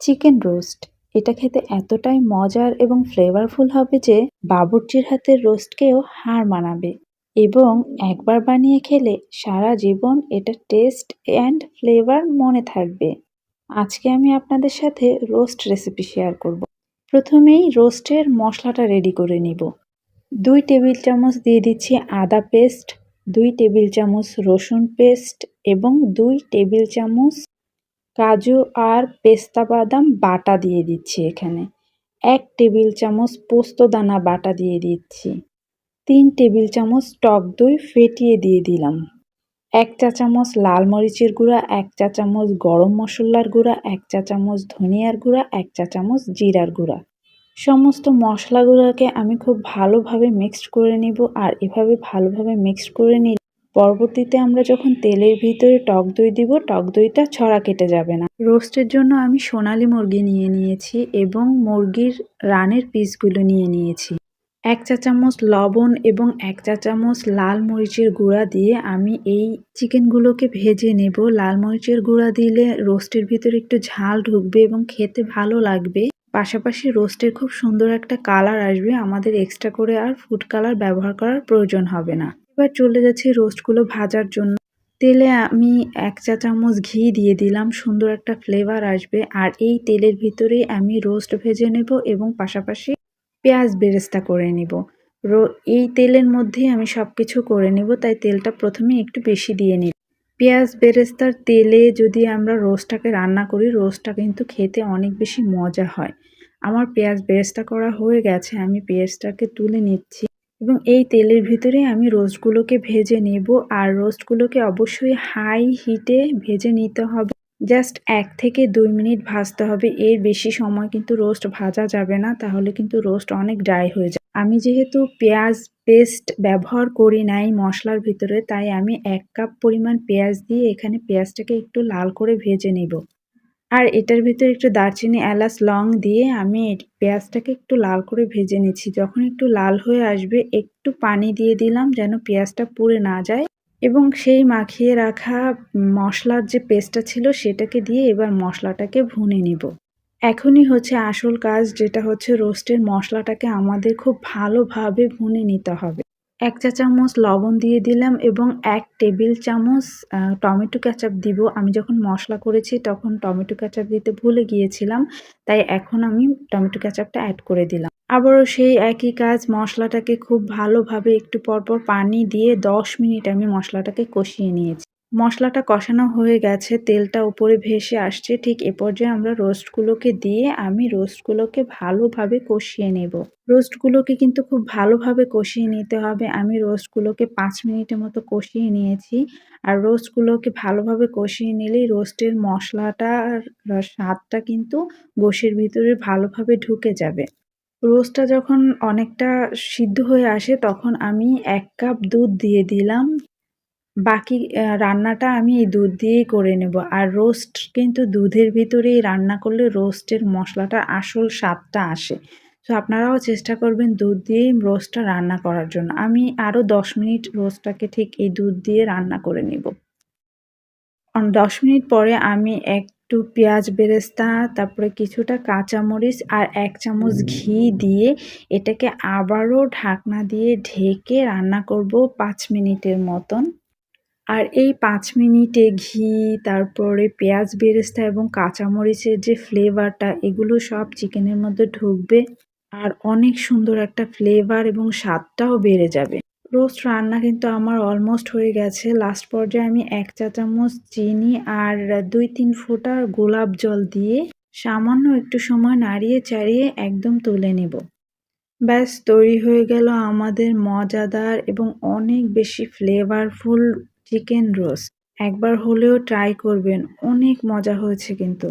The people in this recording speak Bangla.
Chicken roast. এটা খেতে এতটাই মজার এবং ফ্লেভারফুল হবে যে বাবুর্চির হাতের রোস্টকেও হার মানাবে এবং একবার বানিয়ে খেলে সারা জীবন এটা টেস্ট অ্যান্ড ফ্লেভার মনে থাকবে। আজকে আমি আপনাদের সাথে রোস্ট রেসিপি শেয়ার করব। প্রথমেই রোস্টের মশলাটা রেডি করে নিব। দুই টেবিল চামচ দিয়ে দিচ্ছি আদা পেস্ট দুই টেবিল চামচ রসুন পেস্ট এবং দুই টেবিল চামচ কাজু আর পেস্তা বাদাম বাটা দিয়ে দিচ্ছি এখানে। এক টেবিল চামচ পোস্ত দানা বাটা দিয়ে দিচ্ছি। তিন টেবিল চামচ টক দই ফেটিয়ে দিয়ে দিলাম। এক চা চামচ লাল মরিচের গুঁড়া, এক চা চামচ গরম মশলার গুঁড়া, এক চা চামচ ধনিয়ার গুঁড়া, এক চা চামচ জিরার গুঁড়া। সমস্ত মশলাগুলোকে আমি খুব ভালোভাবে মিক্সড করে নিব আর এভাবে ভালোভাবে মিক্সড করে নিলে পরবর্তীতে আমরা যখন তেলের ভিতরে টক দই দিব, টক দইটা ছড়া কেটে যাবে না। রোস্টের জন্য আমি সোনালি মুরগি নিয়ে নিয়েছি এবং মুরগির রানের পিসগুলো নিয়ে নিয়েছি। এক চা চামচ লবণ এবং এক চা চামচ লাল মরিচের গুঁড়া দিয়ে আমি এই চিকেনগুলোকে ভেজে নেব। লাল মরিচের গুঁড়া দিলে রোস্টের ভিতরে একটু ঝাল ঢুকবে এবং খেতে ভালো লাগবে। পাশাপাশি রোস্টের খুব সুন্দর একটা কালার আসবে। আমাদের এক্সট্রা করে আর ফুড কালার ব্যবহার করার প্রয়োজন হবে না। এবার চলে যাচ্ছি রোস্টগুলো ভাজার জন্য। তেলে আমি এক চা চামচ ঘি দিয়ে দিলাম, সুন্দর একটা ফ্লেভার আসবে। আর এই তেলের ভিতরেই আমি রোস্ট ভেজে নেব এবং পাশাপাশি পেঁয়াজ বেরেস্তা করে নিব। রো, এই তেলের মধ্যেই আমি সব কিছু করে নিব, তাই তেলটা প্রথমে একটু বেশি দিয়ে নিই পেঁয়াজ বেরেস্তার তেলে যদি আমরা রোস্টটাকে রান্না করি, রোস্টটা কিন্তু খেতে অনেক বেশি মজা হয়। আমার পেঁয়াজ বেরেস্তা করা হয়ে গেছে, আমি পেঁয়াজটাকে তুলে নিচ্ছি। এবং এই তেলের ভিতরে আমি রোস্টগুলোকে ভেজে নেব আর রোস্টগুলোকে অবশ্যই হাই হিটে ভেজে নিতে হবে। জাস্ট এক থেকে দুই মিনিট ভাজতে হবে। এর বেশি সময় কিন্তু রোস্ট ভাজা যাবে না, তাহলে কিন্তু রোস্ট অনেক ড্রাই হয়ে যায় আমি যেহেতু পেঁয়াজ পেস্ট ব্যবহার করি নাই মশলার ভিতরে, তাই আমি এক কাপ পরিমাণ পেঁয়াজ দিয়ে এখানে পেঁয়াজটাকে একটু লাল করে ভেজে নেব। আর এটার ভিতরে একটু দারচিনি এলাচ লং দিয়ে আমি পেঁয়াজটাকে একটু লাল করে ভেজে নিচ্ছি। যখন একটু লাল হয়ে আসবে, একটু পানি দিয়ে দিলাম যেন পেঁয়াজটা পুড়ে না যায় এবং সেই মাখিয়ে রাখা মশলার যে পেস্টটা ছিল সেটাকে দিয়ে এবার মশলাটাকে ভুনে নিব। এখনই হচ্ছে আসল কাজ, যেটা হচ্ছে রোস্টের মশলাটাকে আমাদের খুব ভালোভাবে ভুনে নিতে হবে। এক চা চামচ লবণ দিয়ে দিলাম এবং এক টেবিল চামচ টমেটো ক্যাচাপ দিব। আমি যখন মশলা করেছি তখন টমেটো ক্যাচাপ দিতে ভুলে গিয়েছিলাম, তাই এখন আমি টমেটো ক্যাচাপটা অ্যাড করে দিলাম। আবারও সেই একই কাজ, মশলাটাকে খুব ভালোভাবে একটু পরপর পানি দিয়ে দশ মিনিট আমি মশলাটাকে কষিয়ে নিয়েছি। মশলাটা কষানো হয়ে গেছে, তেলটা উপরে ভেসে আসছে, ঠিক এ পর্যায়ে আমরা রোস্টগুলোকে দিয়ে আমি রোস্টগুলোকে ভালোভাবে কষিয়ে নেব। রোস্টগুলোকে কিন্তু খুব ভালোভাবে কষিয়ে নিতে হবে। আমি রোস্টগুলোকে পাঁচ মিনিটের মতো কষিয়ে নিয়েছি। আর রোস্টগুলোকে ভালোভাবে কষিয়ে নিলেই রোস্টের মশলাটার স্বাদটা কিন্তু গোশের ভিতরে ভালোভাবে ঢুকে যাবে। রোস্টটা যখন অনেকটা সিদ্ধ হয়ে আসে, তখন আমি এক কাপ দুধ দিয়ে দিলাম। বাকি রান্নাটা আমি এই দুধ দিয়েই করে নেব। আর রোস্ট কিন্তু দুধের ভিতরেই রান্না করলে রোস্টের মশলাটার আসল স্বাদটা আসে। তো আপনারাও চেষ্টা করবেন দুধ দিয়েই রোস্টটা রান্না করার জন্য। আমি আরও দশ মিনিট রোস্টটাকে ঠিক এই দুধ দিয়ে রান্না করে নেব। দশ মিনিট পরে আমি একটু পেঁয়াজ বেরেস্তা, তারপরে কিছুটা কাঁচামরিচ আর এক চামচ ঘি দিয়ে এটাকে আবারও ঢাকনা দিয়ে ঢেকে রান্না করব পাঁচ মিনিটের মতন। আর এই পাঁচ মিনিটে ঘি, তারপরে পেঁয়াজ বেরেস্তা এবং কাঁচামরিচের যে ফ্লেভারটা, এগুলো সব চিকেনের মধ্যে ঢুকবে আর অনেক সুন্দর একটা ফ্লেভার এবং স্বাদটাও বেড়ে যাবে। রোস্ট রান্না কিন্তু আমার অলমোস্ট হয়ে গেছে। লাস্ট পর্যায়ে আমি এক চা চামচ চিনি আর দুই তিন ফোঁটা গোলাপ জল দিয়ে সামান্য একটু সময় নাড়িয়ে চাড়িয়ে একদম তুলে নেব। ব্যাস, তৈরি হয়ে গেল আমাদের মজাদার এবং অনেক বেশি ফ্লেভারফুল চিকেন রোস্ট। একবার হলেও ট্রাই করবেন অনেক মজা হয়েছে কিন্তু।